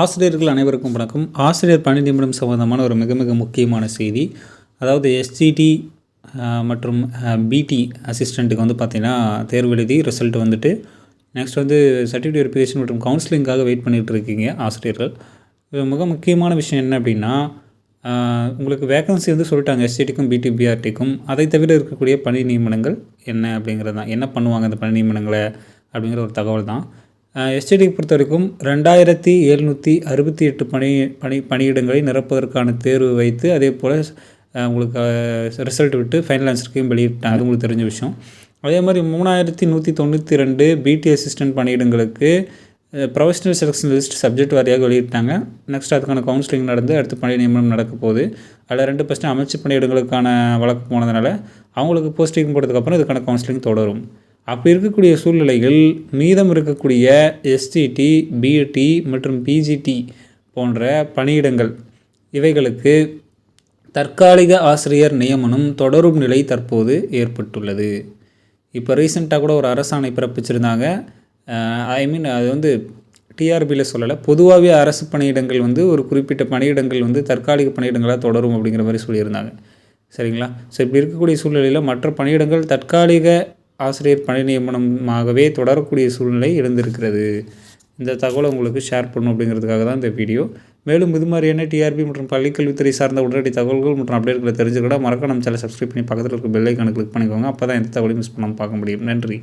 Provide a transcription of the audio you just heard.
ஆசிரியர்கள் அனைவருக்கும் வணக்கம். ஆசிரியர் பணி நிமிடம் சம்பந்தமான ஒரு மிக மிக முக்கியமான செய்தி. அதாவது எஸ்சிடி மற்றும் பிடி அசிஸ்டண்ட்டுக்கு வந்து பார்த்திங்கன்னா தேர்வு எழுதி ரிசல்ட் வந்துட்டு நெக்ஸ்ட் வந்து சர்டிஃபிகேட் வெரிஃபிகேஷன் மற்றும் கவுன்சிலிங்காக வெயிட் பண்ணிகிட்டு இருக்கீங்க ஆசிரியர்கள். இது மிக முக்கியமான விஷயம் என்ன அப்படின்னா உங்களுக்கு வேகன்சி வந்து சொல்லிட்டாங்க எஸ்டிடிக்கும் பிடி பிஆர்டிக்கும் அதை தவிர இருக்கக்கூடிய பணி நியமனங்கள் என்ன அப்படிங்கிறது தான் என்ன பண்ணுவாங்க அந்த பணி நியமனங்களை அப்படிங்கிற ஒரு தகவல் தான் எஸ்டிடி பொறுத்த வரைக்கும் ரெண்டாயிரத்தி எழுநூற்றி அறுபத்தி எட்டு பணி பணி பணியிடங்களை நிரப்புவதற்கான தேர்வு வைத்து அதே போல் உங்களுக்கு ரிசல்ட் விட்டு ஃபைனல் ஆன்சருக்கையும் வெளியிட்டாங்க. அது உங்களுக்கு தெரிஞ்ச விஷயம். அதே மாதிரி மூணாயிரத்தி நூற்றி தொண்ணூற்றி ரெண்டு பிடி அசிஸ்டன்ட் பணியிடங்களுக்கு ப்ரொஃபஷனல் செலெக்ஷன் லிஸ்ட் சப்ஜெக்ட் வாரியாக வெளியிட்டாங்க. நெக்ஸ்ட் அதுக்கான கவுன்சிலிங் நடந்து அடுத்து பணி நியமனம் நடக்க போகுது. அதில் ரெண்டு பர்சன்ட் அமைச்சு பணியிடங்களுக்கான வழக்கு போனதுனால அவங்களுக்கு போஸ்டிங் போட்டதுக்கப்புறம் இதுக்கான கவுன்சிலிங் தொடரும். அப்படி இருக்கக்கூடிய சூழ்நிலைகள் மீதம் இருக்கக்கூடிய எஸ்டிடி பிடி மற்றும் பிஜிடி போன்ற பணியிடங்கள் இவைகளுக்கு தற்காலிக ஆசிரியர் நியமனம் தொடரும் நிலை தற்போது ஏற்பட்டுள்ளது. இப்போ ரீசெண்டாக கூட ஒரு அரசாணை பிறப்பிச்சிருந்தாங்க. ஐ மீன் அது வந்து டிஆர்பியில் சொல்லலை. பொதுவாகவே அரசு பணியிடங்கள் வந்து ஒரு குறிப்பிட்ட பணியிடங்கள் வந்து தற்காலிக பணியிடங்களாக தொடரும் அப்படிங்கிற மாதிரி சொல்லியிருந்தாங்க. சரிங்களா? ஸோ இப்படி இருக்கக்கூடிய சூழ்நிலையில் மற்ற பணியிடங்கள் தற்காலிக ஆசிரியர் பணி நியமனமாகவே தொடரக்கூடிய சூழ்நிலை இருந்திருக்கிறது இந்த தகவலை உங்களுக்கு ஷேர் பண்ணும் அப்படிங்கிறதுக்காக தான் இந்த வீடியோ மேலும் இது மாதிரியான டிஆர்பி மற்றும் பள்ளிக்கல்வித்துறை சார்ந்த உடனடி தகவல்கள் மற்றும் அப்டேட்களை தெரிஞ்சுக்கிட மறக்க நம்ம சேனல் சப்ஸ்கிரைப் பண்ணி பக்கத்தில் இருக்க பெல்லைக்கான கிளிக் பண்ணிக்கோங்க. அப்போ தான் எந்த தகவலையும் மிஸ் பண்ணாமல் பார்க்க முடியும். நன்றி.